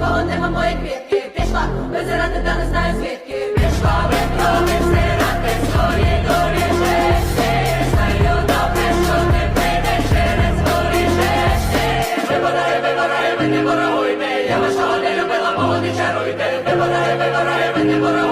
нікого нема мої квітки. Пішла, визирати, та не знаю звідки. Пішла, виправи, стирати свої доріжечки. Знаю добре, що не прийде через горішечки. Вибирай, вибирай, ви не ворогуйте. Я вашого не любила, мого не чаруйте. Вибирай, вибирай, ви не ворогуйте.